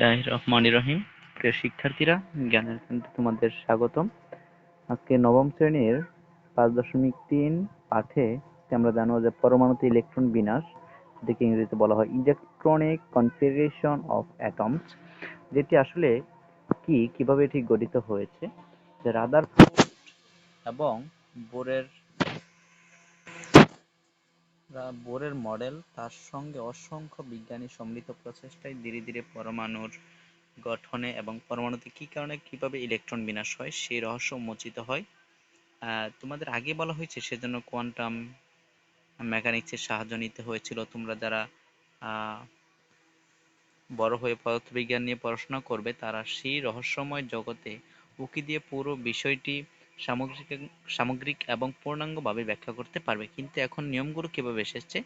বিসমিল্লাহির রহিম প্রিয় শিক্ষার্থীরা, জ্ঞানের কেন্দ্রে তোমাদের স্বাগতম। আজকে নবম শ্রেণির পাঁচ দশমিক তিন পাঠে আমরা জানব যে পরমাণুতে ইলেকট্রন বিন্যাস যেটাকে ইংরেজিতে বলা হয় ইলেকট্রনিক কনফিগারেশন অফ অ্যাটমস, যেটি আসলে কি, কীভাবে এটি গঠিত হয়েছে, যে রাদারফোর্ড এবং বোরের বোরের মডেল তার সঙ্গে অসংখ্য বিজ্ঞানী সম্মিলিত প্রচেষ্টায় ধীরে ধীরে পরমাণুর গঠনে এবং পরমাণুতে কি কারণে কীভাবে ইলেকট্রন বিনাশ হয় সেই রহস্য উন্মোচিত হয়। তোমাদের আগে বলা হয়েছে সেজন্য কোয়ান্টাম মেকানিক্সের সাহায্য নিতে হয়েছিল। তোমরা যারা বড় হয়ে পদার্থবিজ্ঞান নিয়ে পড়াশোনা করবে তারা সেই রহস্যময় জগতে উকি দিয়ে পুরো বিষয়টি সামগ্রিক সামগ্রিক এবং পূর্ণাঙ্গভাবে ব্যাখ্যা করতে পারবে। কিন্তু এখন নিয়মগুলো কীভাবে এসেছে,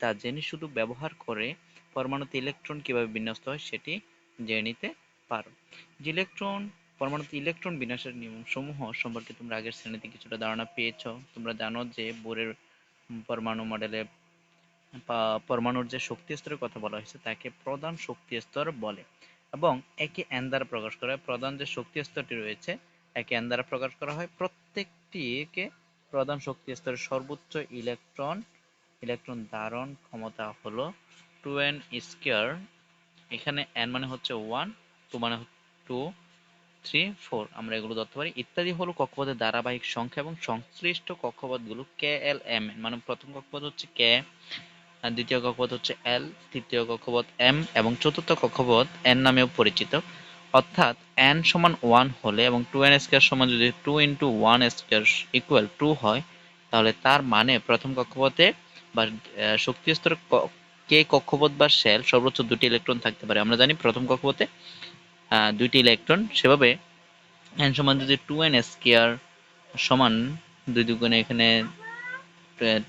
তা জেনে শুধু ব্যবহার করে পরমাণুতে ইলেকট্রন কীভাবে বিন্যস্ত হয় সেটি জেনে নিতে পারো। যে ইলেকট্রন, পরমাণুতে ইলেকট্রন বিন্যাসের নিয়মসমূহ সম্পর্কে তোমরা আগের শ্রেণীতে কিছুটা ধারণা পেয়েছ। তোমরা জানো যে বোরের পরমাণু মডেলে পরমাণুর যে শক্তি স্তরের কথা বলা হয়েছে, তাকে প্রধান শক্তি স্তর বলে এবং একে এন দ্বারা প্রকাশ করা। প্রধান যে শক্তি স্তরটি রয়েছে একে এন দ্বারা প্রকাশ করা হয়। প্রত্যেকটিকে প্রধান শক্তি স্তরের সর্বোচ্চ ইলেকট্রন ইলেকট্রন ধারণ ক্ষমতা হলো টু এন স্কয়ার। এখানে এন মানে হচ্ছে ওয়ান, টু মানে টু, থ্রি, ফোর। আমরা এগুলো ধরতে পারি। ইত্যাদি হলো কক্ষপথের ধারাবাহিক সংখ্যা এবং সংশ্লিষ্ট কক্ষপথগুলো কে এল এম মানে প্রথম কক্ষপথ হচ্ছে কে দ্বিতীয় কক্ষপথ হচ্ছে এল, তৃতীয় কক্ষপথ এম এবং চতুর্থ কক্ষপথ এন নামেও পরিচিত। অর্থাৎ এন সমান ওয়ান হলে এবং টু এন স্কোয়ার সমান যদি two into one square equal two হয়, তাহলে তার মানে প্রথম কক্ষপথে বা শক্তি স্তরে কে কক্ষপথ বা শেল সর্বোচ্চ দুটি ইলেকট্রন থাকতে পারে। আমরা জানি প্রথম কক্ষপথে দুইটি ইলেকট্রন সেভাবে এন সমান যদি টু এন স্কোয়ার সমান দুই দুগুণে এখানে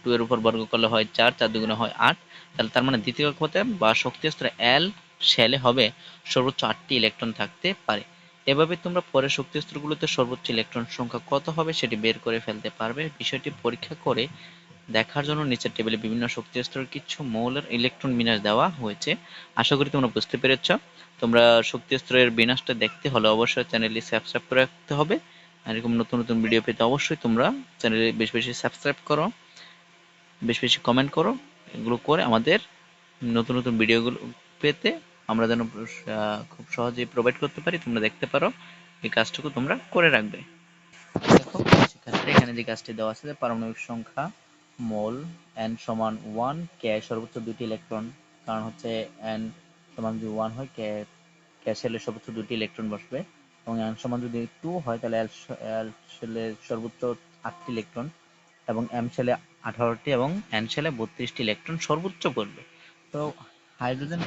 টু এর উপর বর্গ করলে হয় চার চার দুগুণে হয় আট, তাহলে তার মানে দ্বিতীয় কক্ষপথে বা শক্তি স্তরে এল শেলে হবে সর্বোচ্চ আটটি ইলেকট্রন থাকতে পারে। এভাবে তোমরা পরে শক্তি স্তরগুলোতে সর্বোচ্চ ইলেকট্রন সংখ্যা কত হবে সেটি বের করে ফেলতে পারবে। বিষয়টি পরীক্ষা করে দেখার জন্য নিচের টেবিলে বিভিন্ন শক্তি স্তরের কিছু মৌলের ইলেকট্রন বিন্যাস দেওয়া হয়েছে। আশা করি তোমরা বুঝতে পেরেছ। তোমরা শক্তি স্তরের বিন্যাসটা দেখতে হলে অবশ্যই চ্যানেলটি সাবস্ক্রাইব করে রাখতে হবে। আর এরকম নতুন নতুন ভিডিও পেতে অবশ্যই তোমরা চ্যানেলে বেশি বেশি সাবস্ক্রাইব করো, বেশি বেশি কমেন্ট করো, এগুলো করে আমাদের নতুন নতুন ভিডিওগুলো পেতে আমরা যেন খুব সহজেই প্রোভাইড করতে পারি, তোমরা দেখতে পারো এই কাজটুকু তোমরা করে রাখবে। দেখো শিক্ষার্থী এখানে যে কাজটি দেওয়া আছে যে পারমাণবিক সংখ্যা মোল এন সমান ওয়ান কে সর্বোচ্চ দুটি ইলেকট্রন কারণ হচ্ছে এন সমান যদি ওয়ান হয় কে কে সর্বোচ্চ দুটি ইলেকট্রন বসবে, এবং এন সমান যদি টু হয়, তাহলে এল সর্বোচ্চ আটটি ইলেকট্রন এবং এম সেলে আঠারোটি, এবং এন সেলে বত্রিশটি ইলেকট্রন সর্বোচ্চ করবে। তো হাইড্রোজেন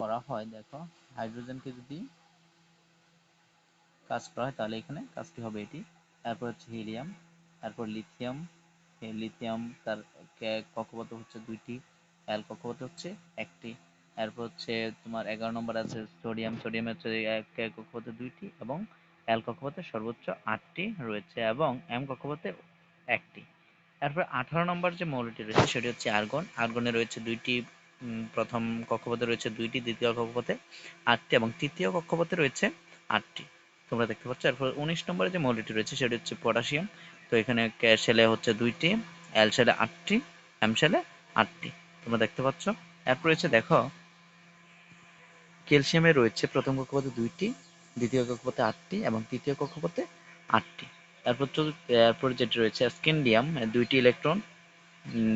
করা হয়, দেখো। হাইড্রোজেনকে যদি কাজ করা হয়, তাহলে এখানে কাজটি হবে এটি। তারপর হচ্ছে হিলিয়াম, তারপর লিথিয়াম। লিথিয়াম, তার কক্ষপথ হচ্ছে দুইটি এল কক্ষপথ হচ্ছে একটি। এরপর হচ্ছে তোমার এগারো নম্বর আছে সোডিয়াম সোডিয়াম হচ্ছে কক্ষপথে দুইটি এবং এল কক্ষপথে সর্বোচ্চ আটটি রয়েছে এবং এম কক্ষপথে একটি। এরপর আঠারো নম্বর যে মৌলটি রয়েছে, সেটি হচ্ছে আর্গন। আর্গনে রয়েছে দুইটি প্রথম কক্ষপথে রয়েছে দুইটি, দ্বিতীয় কক্ষপথে আটটি এবং তৃতীয় কক্ষপথে রয়েছে আটটি। তোমরা দেখতে পাচ্ছ এরপর উনিশ নম্বরে যে মৌলটি রয়েছে সেটি হচ্ছে পটাশিয়াম। তো এখানে সেলে হচ্ছে দুইটি, এল সেলে আটটি, এম সেলে আটটি। তোমরা দেখতে পাচ্ছ, এরপর রয়েছে দেখো, ক্যালসিয়ামে রয়েছে প্রথম কক্ষপথে দুইটি, দ্বিতীয় কক্ষপথে আটটি এবং তৃতীয় কক্ষপথে আটটি। তারপর এরপর যেটি রয়েছে স্কেন্ডিয়াম, দুইটি ইলেকট্রন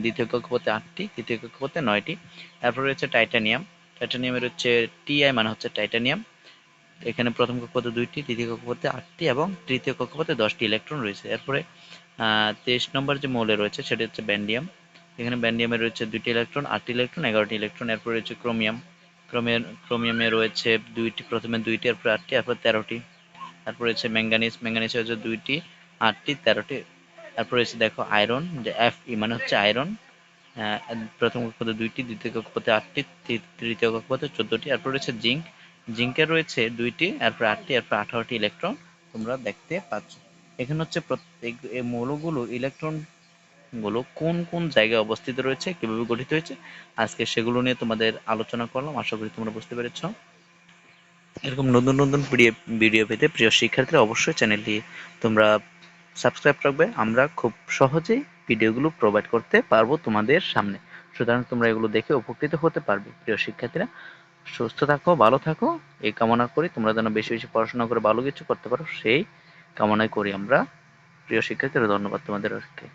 দ্বিতীয় কক্ষপথে আটটি, তৃতীয় কক্ষপথে নয়টি। তারপরে রয়েছে টাইটানিয়াম। টাইটানিয়ামের হচ্ছে টিআই মানে হচ্ছে টাইটানিয়াম। এখানে প্রথম কক্ষপথে দুইটি দ্বিতীয় কক্ষপথে আটটি এবং তৃতীয় কক্ষপথে দশটি ইলেকট্রন রয়েছে। এরপরে তেইশ নম্বর যে মৌলে রয়েছে সেটি হচ্ছে ব্যান্ডিয়াম। এখানে ব্যান্ডিয়ামে রয়েছে দুইটি ইলেকট্রন, আটটি ইলেকট্রন, এগারোটি ইলেকট্রন। এরপরে রয়েছে ক্রোমিয়াম। ক্রোমিয়াম, ক্রোমিয়ামে রয়েছে দুইটি, প্রথমে দুইটি, এরপর আটটি, এরপর তেরোটি। তারপর রয়েছে ম্যাঙ্গানিজ। ম্যাঙ্গানিজ হচ্ছে দুইটি, আটটি, তেরোটি। তারপর রয়েছে দেখো আয়রন যে এফ ই মানে হচ্ছে আয়রন প্রথম কক্ষপথে দুইটি, দ্বিতীয় কক্ষপথে আটটি তৃতীয় কক্ষপথে চোদ্দটি এরপর রয়েছে জিঙ্ক জিঙ্কের রয়েছে দুইটি এরপর আটটি এরপর আঠারোটি ইলেকট্রন তোমরা দেখতে পাচ্ছ। এখানে হচ্ছে প্রত্যেক এই মৌলগুলো ইলেকট্রনগুলো কোন কোন জায়গায় অবস্থিত রয়েছে, কীভাবে গঠিত হয়েছে, আজকে সেগুলো নিয়ে তোমাদের আলোচনা করলাম, আশা করি তোমরা বুঝতে পেরেছ। এরকম নতুন নতুন ভিডিও পেতে প্রিয় শিক্ষার্থীরা অবশ্যই চ্যানেলটি তোমরা সাবস্ক্রাইব রাখবে। আমরা খুব সহজেই ভিডিওগুলো প্রোভাইড করতে পারব তোমাদের সামনে। সুতরাং তোমরা এগুলো দেখে উপকৃত হতে পারবে, প্রিয় শিক্ষার্থীরা। সুস্থ থাকো, ভালো থাকো। এই কামনা করি তোমরা যেন বেশি বেশি পড়াশোনা করে ভালো কিছু করতে পারো, সেই কামনাই করি আমরা। প্রিয় শিক্ষার্থীরা, ধন্যবাদ তোমাদেরকে